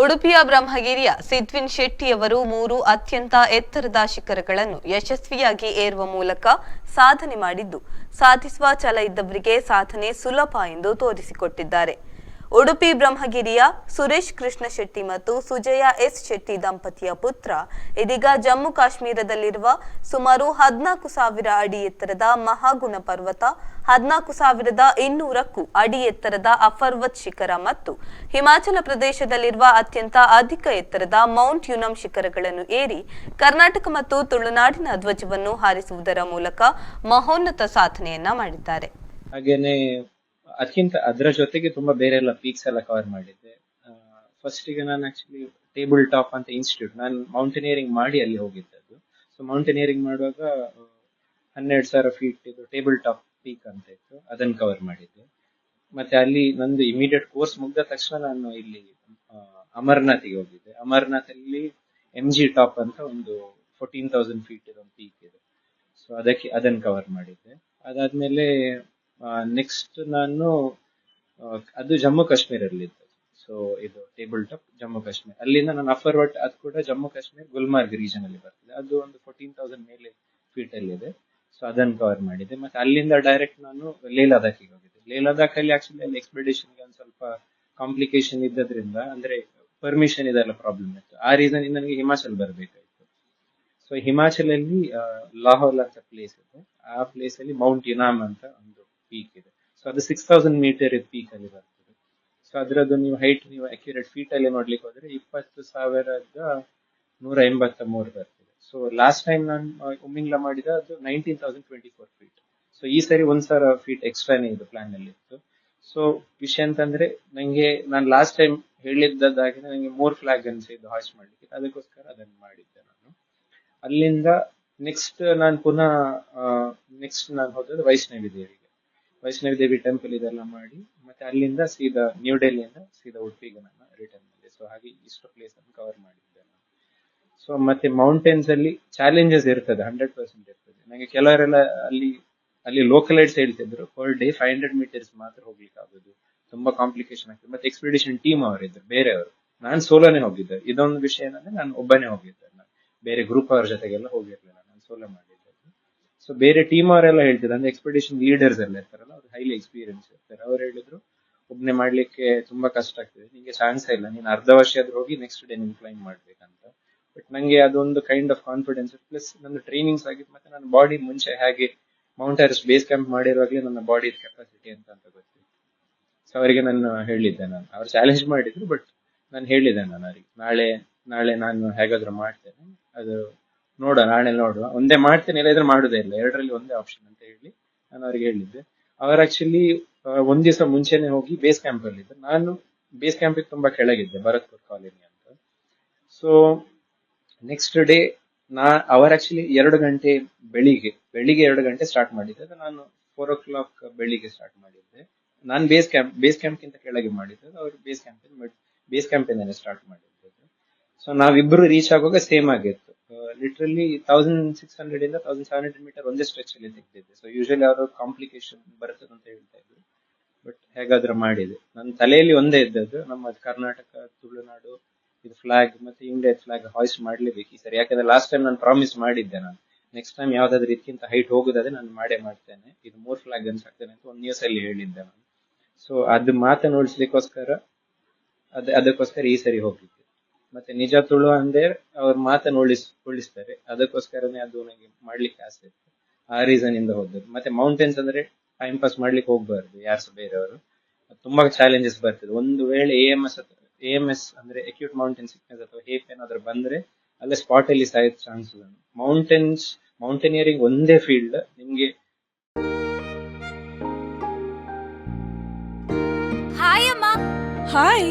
ಉಡುಪಿಯ ಬ್ರಹ್ಮಗಿರಿಯ ಸಿದ್ವಿನ್ ಶೆಟ್ಟಿಯವರು ಮೂರು ಅತ್ಯಂತ ಎತ್ತರದ ಶಿಖರಗಳನ್ನು ಯಶಸ್ವಿಯಾಗಿ ಏರುವ ಮೂಲಕ ಸಾಧನೆ ಮಾಡಿದ್ದು, ಸಾಧಿಸುವ ಛಲ ಇದ್ದವರಿಗೆ ಸಾಧನೆ ಸುಲಭ ಎಂದು ತೋರಿಸಿಕೊಟ್ಟಿದ್ದಾರೆ. ಉಡುಪಿ ಬ್ರಹ್ಮಗಿರಿಯ ಸುರೇಶ್ ಕೃಷ್ಣ ಶೆಟ್ಟಿ ಮತ್ತು ಸುಜಯ ಎಸ್ ಶೆಟ್ಟಿ ದಂಪತಿಯ ಪುತ್ರ. ಇದೀಗ ಜಮ್ಮು ಕಾಶ್ಮೀರದಲ್ಲಿರುವ ಸುಮಾರು ಹದಿನಾಲ್ಕು ಸಾವಿರ ಅಡಿ ಎತ್ತರದ ಮಹಾಗುಣ ಪರ್ವತ, ಹದಿನಾಲ್ಕು ಸಾವಿರದ ಇನ್ನೂರಕ್ಕೂ ಅಡಿ ಎತ್ತರದ ಅಫರ್ವತ್ ಶಿಖರ ಮತ್ತು ಹಿಮಾಚಲ ಪ್ರದೇಶದಲ್ಲಿರುವ ಅತ್ಯಂತ ಅಧಿಕ ಎತ್ತರದ ಮೌಂಟ್ ಯುನಮ್ ಶಿಖರಗಳನ್ನು ಏರಿ, ಕರ್ನಾಟಕ ಮತ್ತು ತುಳುನಾಡಿನ ಧ್ವಜವನ್ನು ಹಾರಿಸುವುದರ ಮೂಲಕ ಮಹೋನ್ನತ ಸಾಧನೆಯನ್ನ ಮಾಡಿದ್ದಾರೆ. ಹಾಗೇನೆ ಅದಕ್ಕಿಂತ ಅದರ ಜೊತೆಗೆ ತುಂಬಾ ಬೇರೆ ಎಲ್ಲ ಪೀಕ್ಸ್ ಎಲ್ಲ ಕವರ್ ಮಾಡಿದ್ದೆ. ಫಸ್ಟ್ಗೆ ನಾನು ಆಕ್ಚುಲಿ ಟೇಬಲ್ ಟಾಪ್ ಅಂತ ಇನ್ಸ್ಟಿಟ್ಯೂಟ್ ನಾನು ಮೌಂಟೇನಿಯರಿಂಗ್ ಮಾಡಿ ಅಲ್ಲಿ ಹೋಗಿದ್ದದ್ದು. ಸೊ ಮೌಂಟೇನಿಯರಿಂಗ್ ಮಾಡುವಾಗ ಹನ್ನೆರಡು ಸಾವಿರ ಫೀಟ್ ಇದು ಟೇಬಲ್ ಟಾಪ್ ಪೀಕ್ ಅಂತ ಇತ್ತು. ಅದನ್ನು ಕವರ್ ಮಾಡಿದ್ದೆ. ಮತ್ತೆ ಅಲ್ಲಿ ನಂದು ಇಮಿಡಿಯೇಟ್ ಕೋರ್ಸ್ ಮುಗ್ದ ತಕ್ಷಣ ನಾನು ಇಲ್ಲಿ ಅಮರನಾಥಿಗೆ ಹೋಗಿದ್ದೆ. ಅಮರ್ನಾಥ್ ಅಲ್ಲಿ ಎಂ ಜಿ ಟಾಪ್ ಅಂತ ಒಂದು ಫೋರ್ಟೀನ್ ತೌಸಂಡ್ ಫೀಟ್ ಒಂದು ಪೀಕ್ ಇದೆ. ಸೊ ಅದಕ್ಕೆ ಅದನ್ನು ಕವರ್ ಮಾಡಿದ್ದೆ. ಅದಾದ್ಮೇಲೆ ನೆಕ್ಸ್ಟ್ ನಾನು ಅದು ಜಮ್ಮು ಕಾಶ್ಮೀರಲ್ಲಿ ಸೊ ಇದು ಟೇಬಲ್ ಟಾಪ್ ಜಮ್ಮು ಕಾಶ್ಮೀರ್. ಅಲ್ಲಿಂದ ನಾನು ಅಫರ್ವಟ್ ಅದು ಕೂಡ ಜಮ್ಮು ಕಾಶ್ಮೀರ್ ಗುಲ್ಮಾರ್ಗ್ ರೀಜನ್ ಅಲ್ಲಿ ಬರ್ತದೆ. ಅದು ಒಂದು ಫೋರ್ಟೀನ್ ತೌಸಂಡ್ ಮೇಲೆ ಫೀಟ್ ಅಲ್ಲಿ ಇದೆ. ಸೊ ಅದನ್ನು ಕವರ್ ಮಾಡಿದೆ. ಮತ್ತೆ ಅಲ್ಲಿಂದ ಡೈರೆಕ್ಟ್ ನಾನು ಲೇ ಲದಾಖಿಗೆ ಹೋಗಿದ್ದೆ. ಲೇ ಲದಾಖ್ ಅಲ್ಲಿ ಆಕ್ಚುಲಿ ಅಲ್ಲಿ ಎಕ್ಸ್ಪೆಡಿಷನ್ಗೆ ಒಂದು ಸ್ವಲ್ಪ ಕಾಂಪ್ಲಿಕೇಶನ್ ಇದ್ದದ್ರಿಂದ, ಅಂದ್ರೆ ಪರ್ಮಿಷನ್ ಇದೆಲ್ಲ ಪ್ರಾಬ್ಲಮ್ ಇತ್ತು. ಆ ರೀಸನ್ ನನಗೆ ಹಿಮಾಚಲ್ ಬರಬೇಕಾಯ್ತು. ಸೊ ಹಿಮಾಚಲಲ್ಲಿ ಲಾಹೋಲ್ ಅಂತ ಪ್ಲೇಸ್ ಇದೆ. ಆ ಪ್ಲೇಸ್ ಅಲ್ಲಿ ಮೌಂಟ್ ಇನಾಮ್ ಅಂತ ಒಂದು ಪೀಕ್ ಇದೆ. ಸೊ ಅದು ಸಿಕ್ಸ್ ತೌಸಂಡ್ ಮೀಟರ್ ಪೀಕ್ ಅಲ್ಲಿ ಬರ್ತದೆ. ಸೊ ಅದರದ್ದು ನೀವು ಹೈಟ್ ನೀವು ಅಕ್ಯುರೇಟ್ ಫೀಟ್ ಅಲ್ಲಿ ನೋಡ್ಲಿಕ್ಕೆ ಹೋದ್ರೆ ಇಪ್ಪತ್ತು ಸಾವಿರದ ನೂರ ಎಂಬತ್ತ ಮೂರು ಬರ್ತದೆ. ಸೊ ಲಾಸ್ಟ್ ಟೈಮ್ ನಾನು ಉಮ್ಮಿಂಗ್ಲ ಮಾಡಿದ ಅದು nineteen thousand twenty four feet so ಈ ಸರಿ ಒಂದ್ ಸಾವಿರ ಫೀಟ್ ಎಕ್ಸ್ಟ್ರಾನೇ ಇದು ಪ್ಲಾನ್ ಅಲ್ಲಿ ಇತ್ತು. ಸೊ ವಿಷಯ ಅಂತಂದ್ರೆ ನಂಗೆ, ನಾನು ಲಾಸ್ಟ್ ಟೈಮ್ ಹೇಳಿದ್ದಾಗ ನನಗೆ ಮೂರ್ ಫ್ಲಾಗ್ ಅನ್ಸಿದ್ದು ಹಾಸ್ಟ್ ಮಾಡ್ಲಿಕ್ಕೆ. ಅದಕ್ಕೋಸ್ಕರ ಅದನ್ನು ಮಾಡಿದ್ದೆ ನಾನು. ಅಲ್ಲಿಂದ ನೆಕ್ಸ್ಟ್ ನಾನು ಪುನಃ ನೆಕ್ಸ್ಟ್ ನಾನು ಹೋದದ್ದು ವೈಷ್ಣವಿ ದೇವಿಗೆ ವೈಷ್ಣವಿ ದೇವಿ ಟೆಂಪಲ್ ಇದೆಲ್ಲ ಮಾಡಿ, ಮತ್ತೆ ಅಲ್ಲಿಂದ ಸೀದಾ ನ್ಯೂ ಡೆಲ್ಲಿಯಿಂದ ಸೀದಾ ಉಡುಪಿಗೆ ನಾನು ರಿಟರ್ನ್ ಮಾಡಿದೆ ಸೊ ಹಾಗೆ ಇಷ್ಟು ಪ್ಲೇಸ್ ಅನ್ನು ಕವರ್ ಮಾಡಿದ್ದೆ ಸೊ ಮತ್ತೆ ಮೌಂಟೇನ್ಸ್ ಅಲ್ಲಿ ಚಾಲೆಂಜಸ್ ಇರ್ತದೆ ಹಂಡ್ರೆಡ್ ಪರ್ಸೆಂಟ್ ಇರ್ತದೆ. ನನಗೆ ಕೆಲವರೆಲ್ಲ ಅಲ್ಲಿ ಅಲ್ಲಿ ಲೋಕಲ್ ಐಡ್ಸ್ ಹೇಳ್ತಿದ್ರು per day five hundred metres ಮಾತ್ರ ಹೋಗ್ಲಿಕ್ಕೆ ಆಗೋದು. ತುಂಬಾ ಕಾಂಪ್ಲಿಕೇಶನ್ ಆಗ್ತದೆ. ಮತ್ತೆ ಎಕ್ಸ್ಪಿಡಿಷನ್ ಟೀಮ್ ಅವರಿದ್ರು, ಬೇರೆಯವರು. ನಾನು ಸೋಲೋನೇ ಹೋಗಿದ್ದೆ. ಇದೊಂದು ವಿಷಯ ಏನಂದ್ರೆ, ನಾನು ಒಬ್ಬನೇ ಹೋಗಿದ್ದೆ. ಬೇರೆ ಗ್ರೂಪ್ ಅವರ ಜೊತೆಗೆಲ್ಲ ಹೋಗಿರ್ಲಿಲ್ಲ. ನಾನು ಸೋಲೋ ಮಾಡಿದ್ದೆ. ಸೊ ಬೇರೆ ಟೀಮ್ ಅವರೆಲ್ಲ ಹೇಳ್ತಿದ್ರು, ಅಂದ್ರೆ ಎಕ್ಸ್ಪಿಡಿಷನ್ ಲೀಡರ್ಸ್ ಎಲ್ಲ ಇರ್ತಾರಲ್ಲ ಹೈಲಿ ಎಕ್ಸ್ಪೀರಿಯನ್ಸ್ ಇರ್ತಾರೆ. ಅವ್ರು ಹೇಳಿದ್ರು, ಒಬ್ನೇ ಮಾಡ್ಲಿಕ್ಕೆ ತುಂಬಾ ಕಷ್ಟ ಆಗ್ತದೆ. ನಿಂಗೆ ಚಾನ್ಸ್ ಇಲ್ಲ. ನೀನು ಅರ್ಧ ವರ್ಷ ಆದ್ರೂ ಹೋಗಿ ನೆಕ್ಸ್ಟ್ ಡೇ ನೀನು ಕ್ಲೈಮ್ ಮಾಡ್ಬೇಕಂತ. ಬಟ್ ನಂಗೆ ಅದೊಂದು ಕೈಂಡ್ ಆಫ್ ಕಾನ್ಫಿಡೆನ್ಸ್ ಪ್ಲಸ್ ನನ್ನ ಟ್ರೈನಿಂಗ್ಸ್ ಆಗಿತ್ತು ಮತ್ತೆ ನನ್ನ ಬಾಡಿ ಮುಂಚೆ ಹೇಗೆ ಮೌಂಟ್ ಎವರೆಸ್ಟ್ ಬೇಸ್ ಕ್ಯಾಂಪ್ ಮಾಡಿರುವಾಗಲೇ ನನ್ನ ಬಾಡಿ ಕೆಪಾಸಿಟಿ ಅಂತ ಅಂತ ಗೊತ್ತಿತ್ತು ಸೊ ಅವರಿಗೆ ನಾನು ಹೇಳಿದ್ದೆ ನಾನು. ಅವ್ರು ಚಾಲೆಂಜ್ ಮಾಡಿದ್ರು ಬಟ್ ನಾನು ಹೇಳಿದ್ದೆ ನಾನು ಅವರಿಗೆ, ನಾಳೆ ನಾಳೆ ನಾನು ಹೇಗಾದ್ರೂ ಮಾಡ್ತೇನೆ. ಅದು ನೋಡುವ ನಾಳೆ ನೋಡುವ. ಒಂದೇ ಮಾಡ್ತೇನೆ, ಇಲ್ಲದ್ರೆ ಮಾಡುದೇ ಇಲ್ಲ. ಎರಡರಲ್ಲಿ ಒಂದೇ ಆಪ್ಷನ್ ಅಂತ ಹೇಳಿ ನಾನು ಅವ್ರಿಗೆ ಹೇಳಿದ್ದೆ. ಅವ್ರು ಆಕ್ಚುಲಿ ಒಂದ್ ದಿವಸ ಮುಂಚೆನೆ ಹೋಗಿ ಬೇಸ್ ಕ್ಯಾಂಪ್ ಅಲ್ಲಿ ನಾನು ಬೇಸ್ ಕ್ಯಾಂಪ್ ತುಂಬಾ ಕೆಳಗಿದ್ದೆ, ಭರತ್ಪುರ್ ಕಾಲೋನಿ ಅಂತ. ಸೊ ನೆಕ್ಸ್ಟ್ ಡೇ ನಾ, ಅವರ್ ಆಕ್ಚುಲಿ ಎರಡು ಗಂಟೆ ಬೆಳಿಗ್ಗೆ ಬೆಳಿಗ್ಗೆ ಎರಡು ಗಂಟೆ ಸ್ಟಾರ್ಟ್ ಮಾಡಿದ್ದೆ ನಾನು ಫೋರ್ ಓ ಕ್ಲಾಕ್ ಬೆಳಿಗ್ಗೆ ಸ್ಟಾರ್ಟ್ ಮಾಡಿದ್ದೆ. ನಾನು ಬೇಸ್ ಕ್ಯಾಂಪ್ ಬೇಸ್ ಕ್ಯಾಂಪ್ಗಿಂತ ಕೆಳಗೆ ಮಾಡಿದ್ದೆ. ಅವ್ರು ಬೇಸ್ ಕ್ಯಾಂಪ್ ಬೇಸ್ ಕ್ಯಾಂಪಿಂದನೇ ಸ್ಟಾರ್ಟ್ ಮಾಡಿದ್ದು. ಸೊ ನಾವಿಬ್ರು ರೀಚ್ ಆಗುವಾಗ ಸೇಮ್ ಆಗಿತ್ತು. ಲಿಟ್ರಲಿ ತೌಸಂಡ್ ಸಿಕ್ಸ್ ಹಂಡ್ರೆಡ್ ಇಂದ ತೌಸಂಡ್ ಸೆವೆನ್ ಹಂಡ್ರೆಡ್ ಮೀಟರ್ ಒಂದೇ ಸ್ಟ್ರೆಚ್ ಅಲ್ಲಿ ತೆಗ್ದಿದ್ದೆ ಸೊ ಯೂಶಲಿ ಅವರು ಕಾಂಪ್ಲಿಕೇಶನ್ ಬರ್ತದೆ ಅಂತ ಹೇಳ್ತಾ ಇದ್ರು. ಬಟ್ ಹೇಗಾದ್ರೂ ಮಾಡಿದೆ. ನನ್ನ ತಲೆಯಲ್ಲಿ ಒಂದೇ ಇದ್ದದ್ದು, ನಮ್ಮ ಕರ್ನಾಟಕ, ತುಳುನಾಡು, ಇದು ಫ್ಲಾಗ್ ಮತ್ತೆ ಇಂಡಿಯಾ ಫ್ಲಾಗ್ ಹಾಯ್ಸ್ ಮಾಡ್ಲೇಬೇಕು ಈ ಸರಿ. ಯಾಕಂದ್ರೆ ಲಾಸ್ಟ್ ಟೈಮ್ ನಾನು ಪ್ರಾಮಿಸ್ ಮಾಡಿದ್ದೆ ನಾನು. ನೆಕ್ಸ್ಟ್ ಟೈಮ್ ಯಾವ್ದಾದ್ರು ಇದಕ್ಕಿಂತ ಹೈಟ್ ಹೋಗುದಾದ್ರೆ ನಾನು ಮಾಡೇ ಮಾಡ್ತೇನೆ. ಇದು ಮೂರ್ ಫ್ಲಾಗ್ ಹಾಕ್ತೇನೆ ಅಂತ ಒಂದ್ ನ್ಯೂಸ್ ಅಲ್ಲಿ ಹೇಳಿದ್ದೆ ನಾನು. ಸೊ ಅದು ಮಾತನ್ನ ಉಳಿಸ್ಲಿಕ್ಕೋಸ್ಕರ, ಅದ ಅದಕ್ಕೋಸ್ಕರ ಈ ಸರಿ ಹೋಗಿದ್ದೆ. ಮತ್ತೆ ನಿಜ ತುಳು ಅಂದ್ರೆ ಅವ್ರ ಮಾತನ್ನು ಉಳಿಸ್ ಉಳಿಸ್ತಾರೆ. ಅದಕ್ಕೋಸ್ಕರನೇ ಅದು ನನಗೆ ಮಾಡ್ಲಿಕ್ಕೆ ಆಸೆ ಇತ್ತು. ಆ ರೀಸನ್ ಇಂದ ಹೋದದ್ದು. ಮತ್ತೆ ಮೌಂಟೇನ್ಸ್ ಅಂದ್ರೆ ಟೈಮ್ ಪಾಸ್ ಮಾಡ್ಲಿಕ್ಕೆ ಹೋಗ್ಬಾರ್ದು ಯಾರು ಸಹ ಬೇರೆಯವರು ತುಂಬಾ ಚಾಲೆಂಜಸ್ ಬರ್ತದೆ. ಒಂದು ವೇಳೆ A M S A M S ಅಂದ್ರೆ ಅಕ್ಯೂಟ್ ಮೌಂಟೇನ್ ಸಿಕ್ನೆಸ್ ಅಥವಾ ಹೇಪ್ ಏನಾದ್ರು ಬಂದ್ರೆ ಅಲ್ಲೇ ಸ್ಪಾಟ್ ಅಲ್ಲಿ ಸಾಯೋ ಚಾನ್ಸ್ ಮೌಂಟೇನ್ಸ್ ಮೌಂಟೇನಿಯರಿಂಗ್ ಒಂದೇ ಫೀಲ್ಡ್ ನಿಮ್ಗೆ ಹಾಯ್ ಅಮ್ಮ. ಹಾಯ್